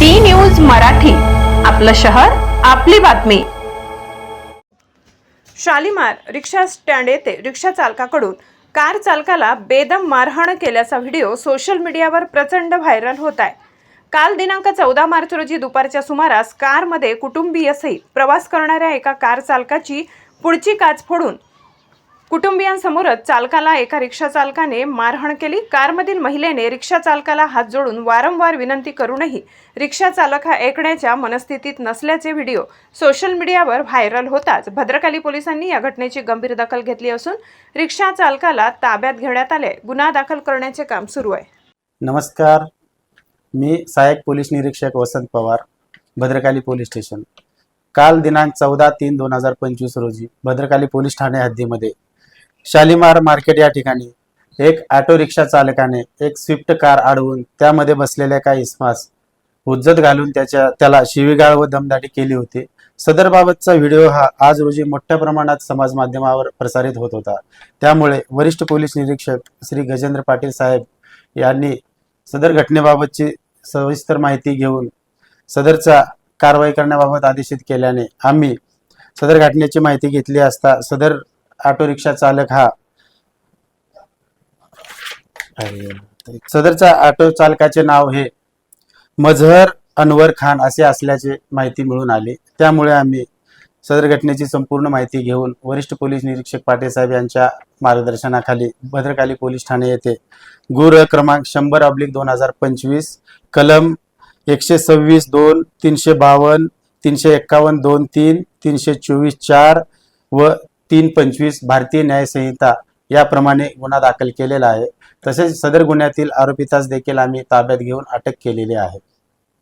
D news Marathi आपलं शहर आपली बातमी. शालिमार रिक्षा स्टँड येथे रिक्षा चालकाकडून कार चालकाला बेदम मारहाण केल्याचा व्हिडिओ सोशल मीडियावर प्रचंड व्हायरल होत आहे. काल दिनांक चौदा मार्च रोजी दुपारच्या सुमारास कारमध्ये कुटुंबीयसहित प्रवास करणाऱ्या एका कार चालकाची पुढची काच फोडून कुटुंबियांसमोरच चालकाला एका रिक्षा चालकाने मारहाण केली. कारमधील महिलेने रिक्षा चालकाला हात जोडून वारंवार विनंती करूनही रिक्षा चालक हा ऐकण्याच्या मनस्थितीत नसल्याचे व्हिडिओ सोशल मीडियावर व्हायरल होताच. भद्रकाली पोलिसांनी या घटनेची गंभीर दखल घेतली असून रिक्षा चालकाला ताब्यात घेण्यात आले. गुन्हा दाखल करण्याचे काम सुरू आहे. नमस्कार. मी सहाय्यक पोलीस निरीक्षक वसंत पवार भद्रकाली पोलीस स्टेशन. काल दिनांक चौदा तीन दोन हजार पंचवीस रोजी भद्रकाली पोलीस ठाणे हद्दीमध्ये शालिमार मार्केट या ठिकाणी. एक ऑटो रिक्षा चालकाने एक स्विफ्ट कार अडवून त्यामध्ये बसलेल्या काही इस्मास हुज्जत घालून त्याच्या त्याला शिवीगाळ व दमदाटी केली होती. सदरबाबतचा व्हिडिओ हा आज रोजी मोठ्या प्रमाणात समाज माध्यमावर प्रसारित होत होता. त्यामुळे वरिष्ठ पोलीस निरीक्षक श्री गजेंद्र पाटील साहेब यांनी सदर घटनेबाबतची सविस्तर माहिती घेऊन सदरचा कारवाई करण्याबाबत आदेशित केल्याने आम्ही सदर घटनेची माहिती घेतली असता सदर ऑटो रिक्षा चालक हा. सदरचा ऑटो चालकाचे नाव हे मजहर अनवर खान असे असल्याचे माहिती मिळून आली. त्यामुळे आम्ही सदर घटनेची संपूर्ण माहिती घेऊन वरिष्ठ पोलीस निरीक्षक पाटील साहेब यांच्या मार्गदर्शनाखाली भद्रकाली पोलीस ठाणे येथे गुर क्रमांक शंभर अब्लिक दोन हजार पंचवीस कलम एकशे सव्वीस दोन तीनशे बावन्न तीनशे एक्कावन्न दोन तीन तीनशे चोवीस चार व तीन पंचवीस भारतीय न्याय संहिता याप्रमाणे गुन्हा दाखल केलेला आहे. तसेच सदर गुन्ह्यातील आरोपितास देखील आम्ही ताब्यात घेऊन अटक केलेली आहे.